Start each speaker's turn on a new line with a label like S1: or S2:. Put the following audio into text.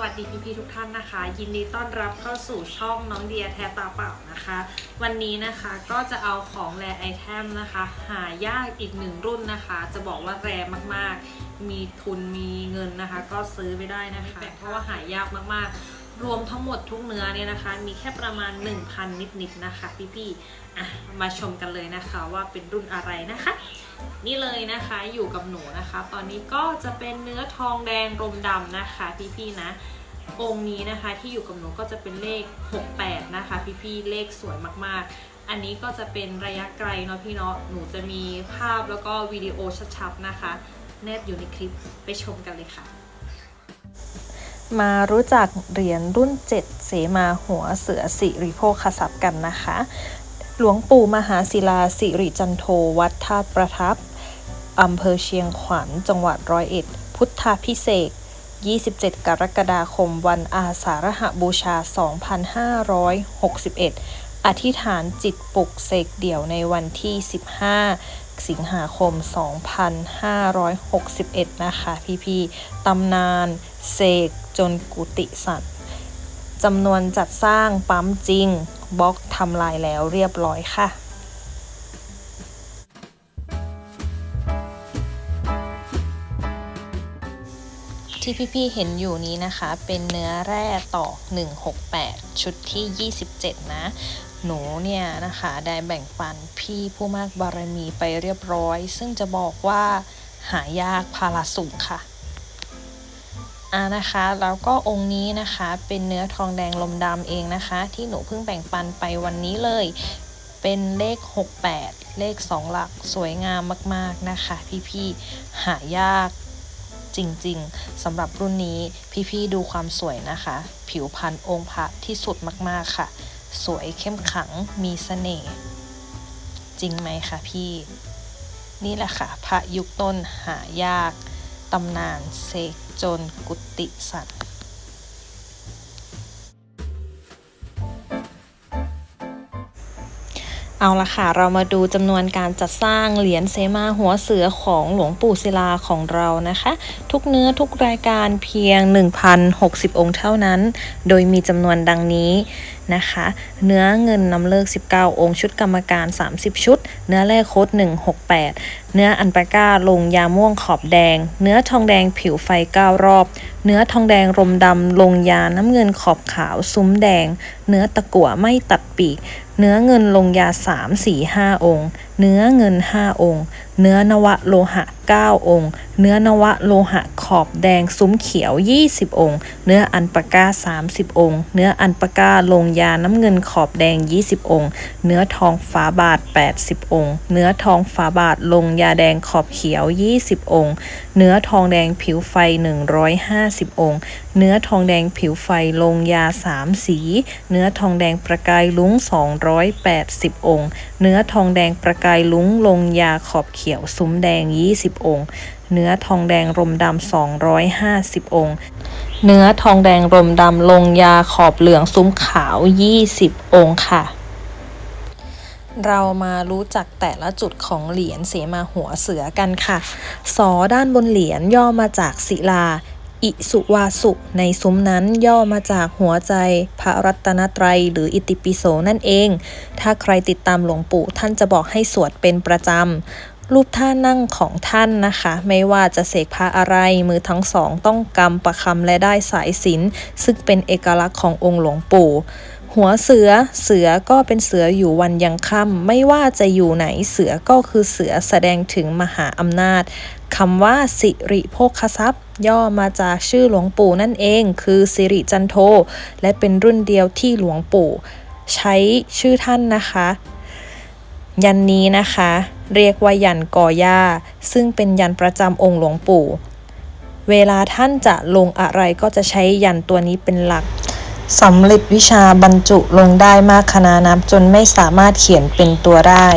S1: วัสดีพี่ๆทุกท่านนะคะ ยินดีต้อนรับเข้าสู่ช่องน้องเดียแทตาเปล่านะคะ วันนี้นะคะก็จะเอาของแรไอเทมนะคะ หายากอีกหนึ่งรุ่นนะคะ จะบอกว่าแรมากๆ มีทุนมีเงินนะคะ ก็ซื้อไม่ได้นะคะเพราะว่าหายากมากๆ รวมทั้งหมดทุกเนื้อเนี่ยนะคะ มีแค่ประมาณ 1,000 นิดๆนะคะ พี่ๆอะมาชมกันเลยนะคะว่าเป็นรุ่นอะไรนะคะ นี่เลยนะคะอยู่กับหนูนะคะ ตอนนี้ก็จะเป็นเนื้อทองแดงรมดำนะคะพี่ๆนะองค์นี้นะคะที่อยู่กับหนูก็จะเป็นเลข 68 นะคะ พี่ๆเลขสวยมากๆ อันนี้ก็จะเป็นระยะไกลเนาะพี่เนาะหนูจะมีภาพแล้วก็วิดีโอชัดๆนะคะ แนบอยู่ในคลิปไปชมกันเลยค่ะ
S2: มารู้จักเหรียญรุ่น 7 เสมาหัวเสือสิริโภคทรัพย์กันนะคะ หลวงปู่มหาศิลาสิริจันโทวัดธาตุประทับ อำเภอเชียงขวัญจังหวัดร้อยเอ็ด พุทธาพิเศษ27 กรกฎาคม วันอาสาฬหบูชา 2561 อธิษฐานจิตปลุกเสกเดี่ยวในวันที่ 15 สิงหาคม 2561 นะคะ พี่ๆตำนาน เสกจนกุฏิสัตว์ จำนวนจัดสร้างปั๊มจริงบล็อกทำลายแล้วเรียบร้อยค่ะที่พี่ๆ เห็นอยู่นี้นะคะ เป็นเนื้อแร่ต่อ168 ชุดที่ 27 นะ หนูเนี่ยนะคะ ได้แบ่งปันพี่ผู้มากบารมีไปเรียบร้อย ซึ่งจะบอกว่าหายากพาราสูงค่ะ อ่านะคะแล้วก็องค์นี้นะคะเป็นเนื้อทองแดงลมดำเองนะคะ ที่หนูเพิ่งแบ่งปันไปวันนี้เลย เป็นเลข 68 เลข 2 หลักสวยงามมากๆนะคะ พี่ๆหายากจริงๆสำหรับรุ่นนี้พี่ๆดูความสวยนะคะ ผิวพรรณองค์พระที่สุดมากๆค่ะ สวยเข้มขังมีเสน่ห์จริงไหมคะพี่ นี่แหละค่ะพระยุคต้นหายาก ตำนานเสกจนกุติสัตว์ เอาละค่ะ เรามาดูจำนวนการจัดสร้างเหรียญเสมาหัวเสือของหลวงปู่ศิลาของเรานะคะ ทุกเนื้อทุกรายการเพียง 1,060 องค์เท่านั้น โดยมีจำนวนดังนี้นะคะ เนื้อเงินนำเลิก 19 องค์ชุดกรรมการ 30 ชุด เนื้อแร่โคด168 เนื้ออันปาก้าลงยาม่วงขอบแดง เนื้อทองแดงผิวไฟ 9 รอบ เนื้อทองแดงรมดำลงยาน้ำเงินขอบขาวซุ้มแดง เนื้อตะกั่วไม่ตัดปีก เนื้อเงินลงยา 3 4 5 องค์เนื้อเงิน 5 องค์ เนื้อนวะโลหะ 9 องค์ เนื้อนวะโลหะขอบแดงซุ้มเขียว 20 องค์ เนื้ออันปาก้า30 องค์ เนื้ออันปาก้าลงยาน้ำเงินขอบแดง 20 องค์ เนื้อทองฝาบาท 80 องค์ เนื้อทองฝาบาทลงยาแดงขอบเขียว 20 องค์ เนื้อทองแดงผิวไฟ 150 องค์ เนื้อทองแดงผิวไฟลงยา 3 สี เนื้อทองแดงประกายลุ้ง 280 องค์ เนื้อทองแดงประกายลุ้งลงยาขอบเขียวซุ้มแดง 20 องค์ เนื้อทองแดงรมดำ250 องค์ เนื้อทองแดงรมดำลงยาขอบเหลืองซุ้มขาว 20 องค์ค่ะเรามารู้จักแต่ละจุดของเหรียญเสมาหัวเสือกันค่ะ สอด้านบนเหรียญย่อมาจากศิลา อิสุวาสุ ในซุ้มนั้นย่อมาจากหัวใจพระรัตนตรัยหรืออิติปิโสนั่นเอง ถ้าใครติดตามหลวงปู่ท่านจะบอกให้สวดเป็นประจำ รูปท่านั่งของท่านนะคะ ไม่ว่าจะเสกพระอะไรมือทั้งสองต้องกำประคำและได้สายสิญจนซึ่งเป็นเอกลักษณ์ขององค์หลวงปู่หัวเสือ เสือก็เป็นเสืออยู่วันยังค่ำไม่ว่าจะอยู่ไหนเสือก็คือเสือแสดงถึงมหาอำนาจ คำว่าสิริโภคทรัพย์ ย่อมาจากชื่อหลวงปู่นั่นเอง คือสิริจันโท และเป็นรุ่นเดียวที่หลวงปู่ ใช้ชื่อท่านนะคะ ยันนี้นะคะ เรียกว่ายันกอย่าซึ่งเป็นยันประจำองค์หลวงปู่ เวลาท่านจะลงอะไรก็จะใช้ยันตัวนี้เป็นหลักสำเร็จวิชาบรรจุลงได้มากขนาดนับจนไม่สามารถเขียนเป็นตัวได้